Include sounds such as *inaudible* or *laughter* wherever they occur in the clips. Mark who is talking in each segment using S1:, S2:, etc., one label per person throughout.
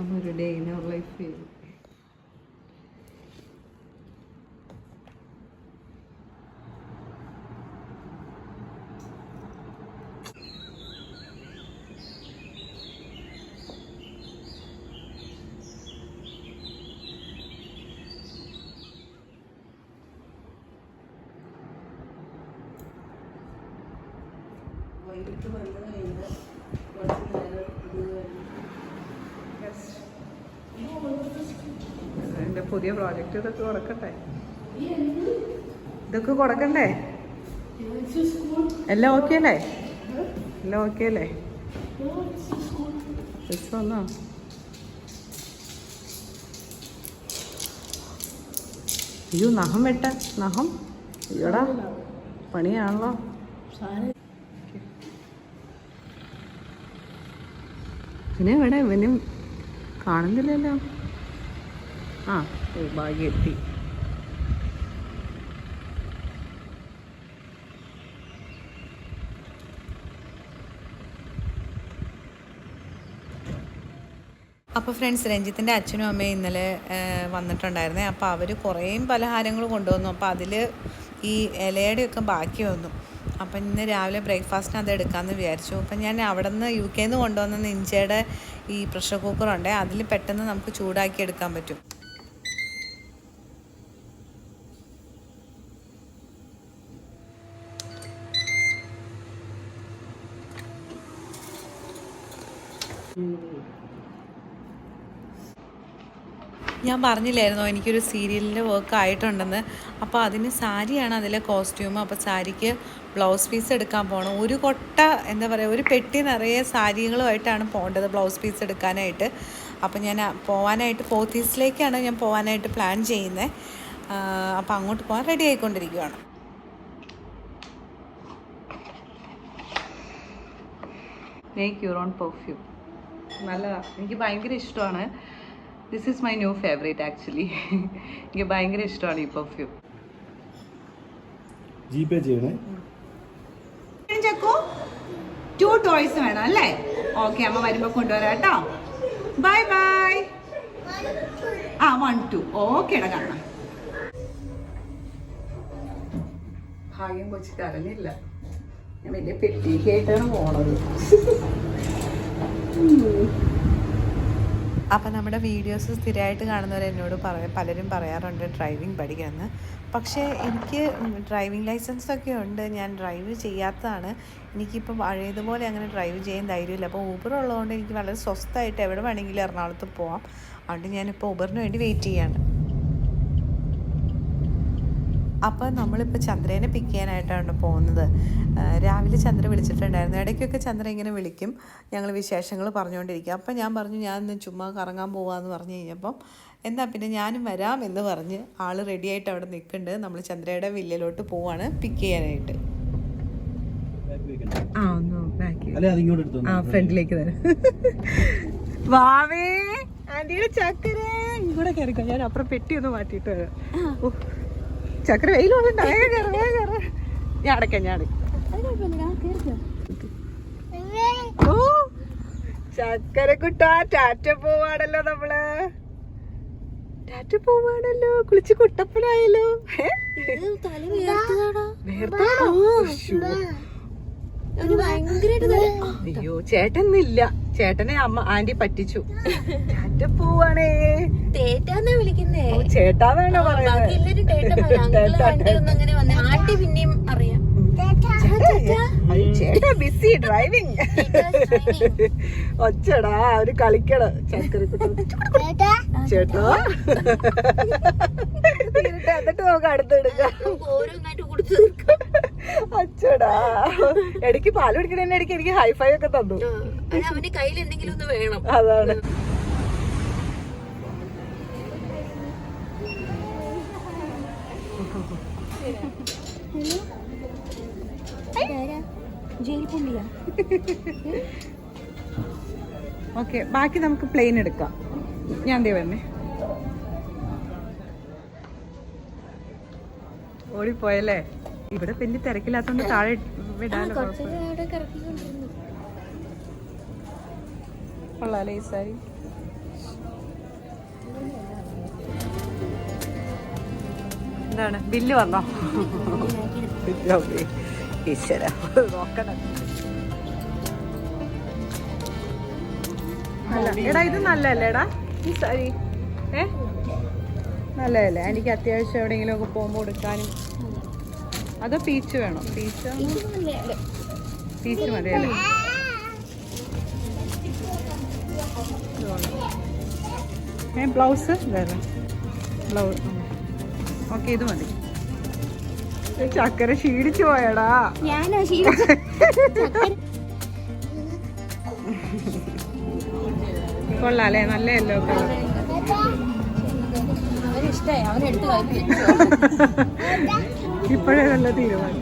S1: അതൊരു day in പുതിയ project ഇതൊക്കെ കൊടുക്കട്ടെ? ഇതൊക്കെ കൊടുക്കണ്ടേ? എല്ലാം ഓക്കെ അല്ലേ? എല്ലാം ഓക്കെ അല്ലേ? വന്നോ. അയ്യോ നഖം വെട്ട. നഖം? അയ്യോടാ പണിയാണല്ലോ. പിന്നെ ഇവിടെ ഇവനും കാണുന്നില്ലല്ലോ. ആ. ഓ ഭാഗ്യം എത്തി
S2: അപ്പോൾ ഫ്രണ്ട്സ് രഞ്ജിത്തിന്റെ അച്ഛനും അമ്മയും ഇന്നലെ വന്നിട്ടുണ്ടായിരുന്നേ. അപ്പോൾ അവർ കുറേയും പലഹാരങ്ങൾ കൊണ്ടുവന്നു. അപ്പോൾ അതിൽ ഈ ഇലയുടെയൊക്കെ ബാക്കി വന്നു. അപ്പം ഇന്ന് രാവിലെ ബ്രേക്ക്ഫാസ്റ്റിന് അത് എടുക്കാമെന്ന് വിചാരിച്ചു. അപ്പം ഞാൻ അവിടെ നിന്ന് യു കെയിൽ നിന്ന് കൊണ്ടുവന്ന നിഞ്ചയുടെ ഈ പ്രഷർ കുക്കറുണ്ടേ അതിൽ പെട്ടെന്ന് നമുക്ക് ചൂടാക്കി എടുക്കാൻ പറ്റും. ഞാൻ പറഞ്ഞില്ലായിരുന്നോ എനിക്കൊരു സീരിയലിന്റെ വർക്ക് ആയിട്ടുണ്ടെന്ന് അപ്പോൾ അതിന് സാരിയാണ് അതിലെ കോസ്റ്റ്യൂം. അപ്പോൾ സാരിക്ക് ബ്ലൗസ് പീസ് എടുക്കാൻ പോകണം ഒരു കൊട്ട എന്താ പറയുക ഒരു പെട്ടി നിറയെ സാരികളുമായിട്ടാണ് പോകേണ്ടത് ബ്ലൗസ് പീസ് എടുക്കാനായിട്ട്. അപ്പോൾ ഞാൻ പോകാനായിട്ട് ഫോർത്തീസിലേക്കാണ് ഞാൻ പോകാനായിട്ട് പ്ലാൻ ചെയ്യുന്നത് അപ്പോൾ അങ്ങോട്ട് പോകാൻ റെഡി ആയിക്കൊണ്ടിരിക്കുകയാണ്
S1: മേക്ക് യുവർ ഓൺ പെർഫ്യൂം നല്ലതാണ് എനിക്ക് ഭയങ്കര ഇഷ്ടമാണ്. This is my new favourite actually എനിക്ക് ഭയങ്കര ഇഷ്ടമാണ് ഈ പെർഫ്യൂം
S3: ജി പേ ചെയ്യണേ
S1: ചെക്കു ടു ടോയ്സ് വേണം അല്ലേ? ഓക്കെ അമ്മ വരുമ്പോ കൊണ്ടുവരാം കേട്ടോ. ബൈ ബൈ ആ വൺ ടു ഓക്കേടാ കാണാം. ഭാഗ്യം കൊച്ചിട്ട് അറിഞ്ഞില്ല. ഞാൻ വലിയ പെട്ടിക്കായിട്ടാണ് പോണത്.
S2: അപ്പോൾ നമ്മുടെ വീഡിയോസ് സ്ഥിരമായിട്ട് കാണുന്നവർ എന്നോട് പറ പലരും പറയാറുണ്ട് ഡ്രൈവിംഗ് പഠിക്കണമെന്ന് പക്ഷേ എനിക്ക് ഡ്രൈവിംഗ് ലൈസൻസ് ഒക്കെ ഉണ്ട്. ഞാൻ ഡ്രൈവ് ചെയ്യാത്തതാണ്. എനിക്കിപ്പോൾ പഴയതുപോലെ അങ്ങനെ ഡ്രൈവ് ചെയ്യാൻ ധൈര്യമില്ല. അപ്പോൾ ഊബർ ഉള്ളതുകൊണ്ട് എനിക്ക് വളരെ സ്വസ്ഥമായിട്ട് എവിടെ വേണമെങ്കിലും എറണാകുളത്ത് പോവാം. അതുകൊണ്ട് ഞാനിപ്പോൾ ഊബറിന് വേണ്ടി വെയിറ്റ് ചെയ്യാണ്. അപ്പോൾ നമ്മളിപ്പോൾ ചന്ദ്രനെ പിക്ക് ചെയ്യാനായിട്ടാണ് പോകുന്നത്. രാവിലെ ചന്ദ്ര വിളിച്ചിട്ടുണ്ടായിരുന്നു. ഇടയ്ക്കൊക്കെ ചന്ദ്ര ഇങ്ങനെ വിളിക്കും. ഞങ്ങൾ വിശേഷങ്ങൾ പറഞ്ഞുകൊണ്ടിരിക്കും അപ്പം ഞാൻ പറഞ്ഞു ഞാൻ ഇന്ന് ചുമ്മാ കറങ്ങാൻ പോവാമെന്ന് പറഞ്ഞു കഴിഞ്ഞപ്പം എന്നാൽ പിന്നെ ഞാനും വരാം എന്ന് പറഞ്ഞ് ആൾ റെഡിയായിട്ട് അവിടെ നിൽക്കുന്നുണ്ട് നമ്മൾ ചന്ദ്രയുടെ വില്ലിലോട്ട് പോവാണ് പിക്ക് ചെയ്യാനായിട്ട്.
S1: ആ ഫ്രണ്ടിലേക്ക് തരാം വാവേ ഇങ്ങോട്ട് കയറിക്കോ ഞാൻ അപ്പുറം പെട്ടി ഒന്ന് മാറ്റിയിട്ട് വരാം. ഓ, ചക്കര വെയിലുണ്ട് ഞാൻ അടക്കാം ഞാൻ അടയ്ക്കാം. ഓ ചക്കര കുട്ടാ ടാറ്റ പോവാണല്ലോ നമ്മൾ. ടാറ്റ പോവാണല്ലോ. കുളിച്ച് കുട്ടപ്പനായല്ലോ. അയ്യോ ചേട്ടനില്ല ചേട്ടനെ അമ്മ ആന്റി പറ്റിച്ചു. ടാറ്റ പോവാണേ.
S4: തേറ്റാന്നാ വിളിക്കുന്നേ?
S1: ഓ, ചേട്ടാ വേണോ
S4: ബാക്കി
S1: പറയുന്നത്?
S4: എല്ലാരും ടേറ്റന്മാരാ. *laughs* അങ്കിൾ വണ്ടി ഒന്നും അങ്ങനെ വന്നേ. ആട്ടി പിന്നെയും അറിയാം.
S1: ചേട്ടാ ബിസി ഡ്രൈവിംഗ് *laughs* ഒച്ചടാ അവർ കളിക്കണ ചക്കരക്കുട്ടൻ. ചേട്ടാ. തീരട്ടെ, എന്നിട്ട് നമുക്ക് അടുത്തെടുക്കാം അച്ചടാ ഇടയ്ക്ക് പാൽ കുടിക്കണ ഇടയ്ക്ക് എനിക്ക് ഹൈഫൈ ഒക്കെ തന്നു.
S4: അവന് കയ്യിൽ എന്തെങ്കിലും ഒന്ന് വേണം.
S1: അതാണ്.
S4: ജയിൽ
S1: ഓക്കെ ബാക്കി നമുക്ക് പ്ലെയിൻ എടുക്കാം. ഞാൻ എന്തേ വരണേ. ഓടിപ്പോയല്ലേ? ഇവിടെ പിന്നെ തിരക്കില്ലാത്തോണ്ട് താഴെ വിടാനോ കൊള്ളാലേ ഈ സാരി.
S2: എന്താണ്? ബില്ല് വന്നോ? ഓക്കെ. ഈശ്വര നോക്കണം. അല്ല എടാ ഇത് നല്ലല്ലേടാ ഈ സാരി ഏ? നല്ലതല്ലേ? എനിക്ക് അത്യാവശ്യം എവിടെയെങ്കിലും ഒക്കെ പോകുമ്പോൾ എടുക്കാനും അതോ പീച്ച് വേണോ. പീച്ച് പീച്ച് മതിയല്ലേ? ഏ ബ്ലൗസ് വേറെ. ബ്ലൗസ് ഓക്കെ ഇത് മതി. ചക്കര ക്ഷീണിച്ചു പോയടാ.
S4: ഞാനോ
S2: കൊള്ളാം അല്ലേ? നല്ല യെല്ലോ കളർ ഇപ്പോഴേ നല്ല തീരുമാനം.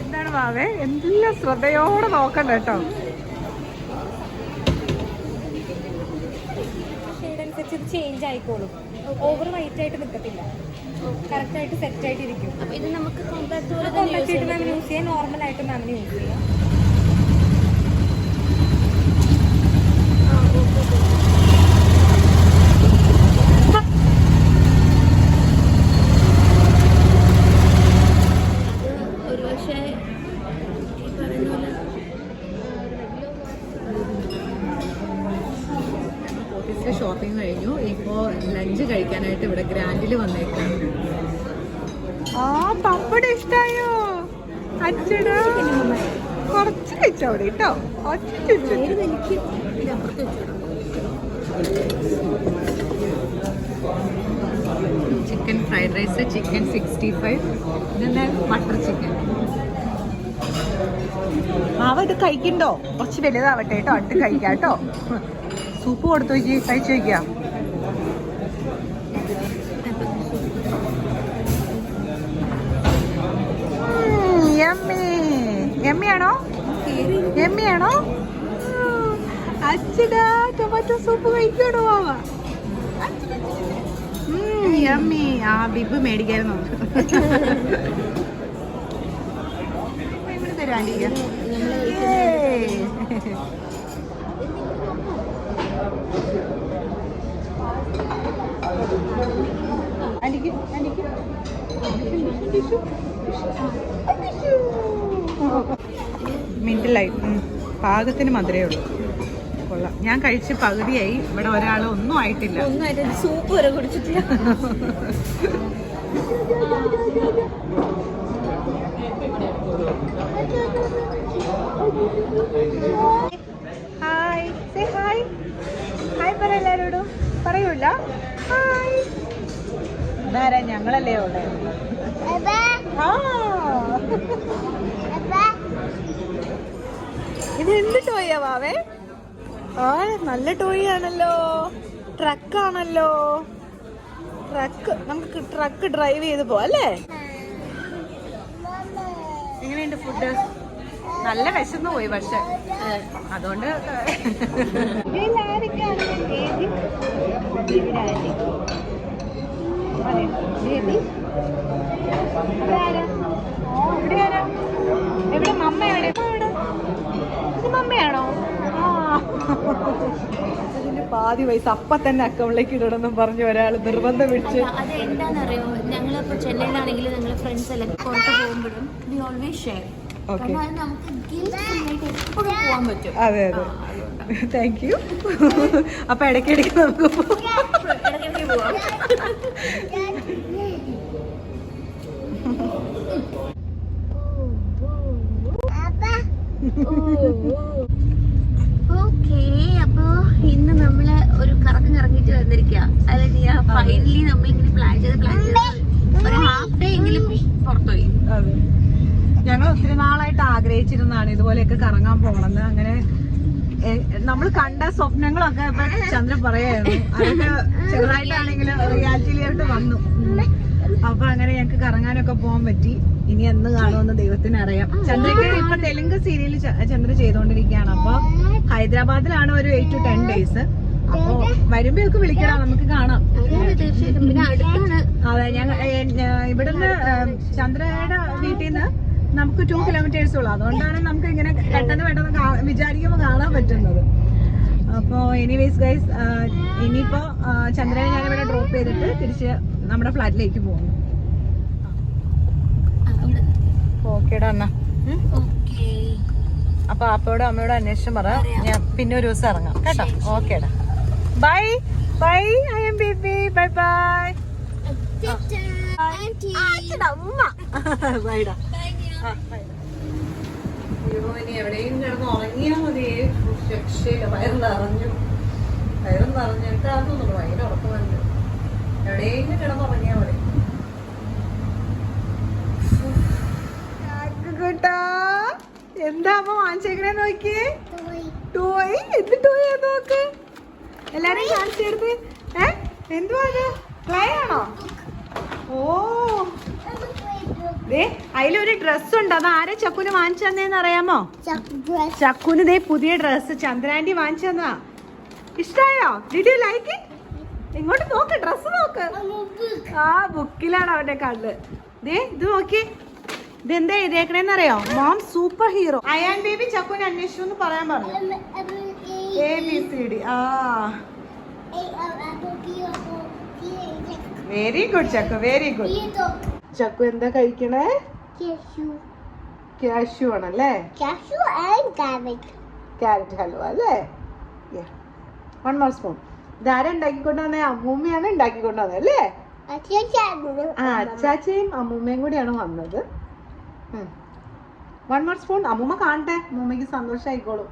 S2: എന്താണ് വാവേ എന്തെല്ലാം ശ്രദ്ധയോടെ നോക്കണ്ട കേട്ടോ.
S3: ഇത് ചേഞ്ച് ആയിക്കോളും. ഓവർ വൈറ്റ് ആയിട്ട് നിൽക്കത്തില്ല കറക്റ്റ് ആയിട്ട് സെറ്റ് ആയിട്ട് ഇരിക്കും
S4: അപ്പൊ ഇത് നമുക്ക് കോമ്പാക്ട്
S3: ആയിട്ട് മാമിന് യൂസ് ചെയ്യാം. നോർമൽ ആയിട്ട് മാമിന് യൂസ് ചെയ്യാം.
S2: അച്ചടാ. കുറച്ച് അവിടെ കേട്ടോ. Chicken fried rice chicken sixty five പിന്നെ ബട്ടർ ചിക്കൻ. മാവ ഇത് കഴിക്കണ്ടോ? കുറച്ച് വലുതാവട്ടെ കേട്ടോ അടുത്ത് കഴിക്കാം കേട്ടോ. സൂപ്പ് കൊടുത്തു നോക്കി കഴിച്ചു നോക്കിയാ എമ്മിയാണോ? എമ്മിയാണോ? അച്ഛടാ ടൊമാറ്റോ സൂപ്പ് കഴിക്കണോ മാവ യമ്മി ആ ബിബ് മേടിക്കായിരുന്നു. തരാണ്ടിരിക്ക അടിക്ക് അടിക്ക് മിന്റിലായി പാകത്തിന് മധുരേ ഉള്ളൂ. കൊള്ളാം. ഞാൻ കഴിച്ച് പകുതിയായി. ഇവിടെ ഒരാൾ ഒന്നും ആയിട്ടില്ല.
S4: സൂപ്പ് വരെ കുടിച്ചിട്ടില്ല.
S2: ഹായ് സേ ഹായ് ഹായ് പറ എല്ലാരോടും. പറയൂല. ഹായ് ഇതാരാ ഞങ്ങളല്ലേ ആ. ഇത് എന്ത് ടോയാ വാവേ ആ നല്ല ടോയ് ആണല്ലോ. ട്രക്കാണല്ലോ ട്രക്ക് നമുക്ക് ട്രക്ക് ഡ്രൈവ് ചെയ്ത് പോവാം അല്ലേ? എങ്ങനെയുണ്ട് ഫുഡ്? നല്ല വിശന്ന് പോയി പക്ഷെ. അതുകൊണ്ട് എവിടെ? മമ്മ എവിടെ? ഇപ്പൊ എവിടെ? ഇത് മമ്മയാണോ? അതിന്റെ പാതി വയസ്സ് അപ്പ തന്നെ അക്കൗണ്ടിലേക്ക് ഇടണമെന്നും പറഞ്ഞു ഒരാൾ നിർബന്ധം പിടിച്ച്
S4: അത് എന്താണെന്നറിയോ? ഞങ്ങളിപ്പോ ചെന്നൈയിലാണെങ്കിൽ ഞങ്ങൾ ഫ്രണ്ട്സ് എല്ലാം പുറത്ത് പോകുമ്പോഴും വി ഓൾവേസ് ഷെയർ അതെ
S2: അതെ താങ്ക് യു അപ്പൊ ഇടയ്ക്കിടയ്ക്ക് നമുക്ക് പോവാം. *laughs*
S4: ഓക്കേ അപ്പൊ ഇന്ന് നമ്മൾ ഒരു കറക്കം കറങ്ങിട്ട് വന്നിരിക്കുക അല്ലെങ്കിൽ ഫൈനലി നമ്മൾ ഇങ്ങനെ പ്ലാൻ ചെയ്ത് പ്ലാൻ ചെയ്ത് ഒരു ഹാഫ് ഡേ എങ്കിലും പുറത്തുപോയി.
S2: ഞങ്ങൾ ഒത്തിരി നാളായിട്ട് ആഗ്രഹിച്ചിരുന്നാണ് ഇതുപോലെയൊക്കെ കറങ്ങാൻ പോകണമെന്ന്. അങ്ങനെ നമ്മൾ കണ്ട സ്വപ്നങ്ങളൊക്കെ ഇപ്പൊ ചന്ദ്രൻ പറയായിരുന്നു. അതൊക്കെ ചെറുതായിട്ടാണെങ്കിലും റിയാലിറ്റിയിലോട്ട് വന്നു. അപ്പൊ അങ്ങനെ ഞങ്ങൾക്ക് കറങ്ങാനൊക്കെ പോകാൻ പറ്റി. ഇനി എന്ന് കാണുമെന്ന് ദൈവത്തിന് അറിയാം. ചന്ദ്രയ്ക്ക് ഇപ്പൊ തെലുങ്ക് സീരിയൽ ചന്ദ്ര ചെയ്തോണ്ടിരിക്കുകയാണ്. അപ്പൊ ഹൈദരാബാദിലാണ് ഒരു എയ്റ്റ് ടു ടെൻ ഡേയ്സ് അപ്പൊ വരുമ്പോഴൊക്കെ വിളിക്കണം നമുക്ക് കാണാം.
S4: അതെ
S2: ഞങ്ങൾ ഇവിടുന്ന് ചന്ദ്രയുടെ വീട്ടിൽ നിന്ന് നമുക്ക് ടു കിലോമീറ്റേഴ്സ് ഉള്ളു. അതുകൊണ്ടാണ് നമുക്ക് ഇങ്ങനെ പെട്ടെന്ന് പെട്ടെന്ന് വിചാരിക്കുമ്പോൾ കാണാൻ പറ്റുന്നത്. അപ്പോൾ എനിവേസ് ഗൈസ് ഇനിയിപ്പോൾ ചന്ദ്രനെ ഞാനിവിടെ ഡ്രോപ്പ് ചെയ്തിട്ട് തിരിച്ച് നമ്മുടെ ഫ്ലാറ്റിലേക്ക് പോകുന്നു. ഓക്കേടാ എന്നാ അപ്പൊ അപ്പയോടും അമ്മയോടും അന്വേഷിച്ചു പറ. ഞാൻ പിന്നെ ഒരു ദിവസം ഇറങ്ങാം. കേട്ടോ? ഓക്കേടാ. Bye. Bye I'm baby. Bye bye. *laughs* ബൈഡാ അയ്യോ ഇനി എവിടെയും കിടന്ന് ഉറങ്ങിയാ മതി. രക്ഷയില്ല വയറ് നിറഞ്ഞു. വയറ് നിറഞ്ഞിട്ട് അതൊന്നും ഭയങ്കര ഉറക്കം വന്നു. എവിടെയെങ്കിലും കിടന്ന് ഉറങ്ങിയാ മതി. കൂട്ടാ എന്താ അമ്മ വാങ്ങിച്ചേക്കണേ നോക്കിയേ? ടോയ് എന്ത് ടോയ് നോക്ക്? എല്ലാരും കാണിച്ചു തരുന്നത്? ഏ? എന്തുവാ അത്? ക്ലേ ആണോ? ഓ. അതിലൊരു ഡ്രസ് ഉണ്ട്. അത് ആരെ ചക്കുന് വാങ്ങിച്ചു തന്നേന്ന് അറിയാമോ? ചക്കുന് ദേ പുതിയ ഡ്രസ് ചന്ദ്രാന്റി വാങ്ങിച്ചു തന്നാ ഇഷ്ടായോ? ഡിഡ് യു ലൈക്ക് ഇറ്റ് ഇങ്ങോട്ട് നോക്ക് ഡ്രസ് നോക്ക്. ആ ബുക്കിലാണ് അവന്റെ കണ്ണ്. ദേ ഇത് നോക്കി ഇതെന്താ എഴുതിയേക്കണേന്ന് അറിയോ mom super hero. Ayaan baby Chakku അന്വേഷിച്ചു എന്ന് പറയാൻ പറഞ്ഞു. എ ബി സി ഡി ആ very good Chakku. Very good Chakku എന്താ കഴിക്കണേ? കാഷ്യൂ ആണല്ലേ? ക്യാരറ്റ് ഹൽവ അല്ലേ? വൺ മോർ സ്പൂൺ ഇതാരാ ഉണ്ടാക്കിക്കൊണ്ട് വന്നേ അമ്മൂമ്മയാണ് ഉണ്ടാക്കിക്കൊണ്ട് വന്നത് അല്ലേ? ആ അച്ചാച്ചയും അമ്മൂമ്മയും കൂടിയാണ് വന്നത്. വൺ മോർ സ്പൂൺ അമ്മൂമ്മ കാണട്ടെ. അമ്മൂമ്മയ്ക്ക് സന്തോഷമായിക്കോളും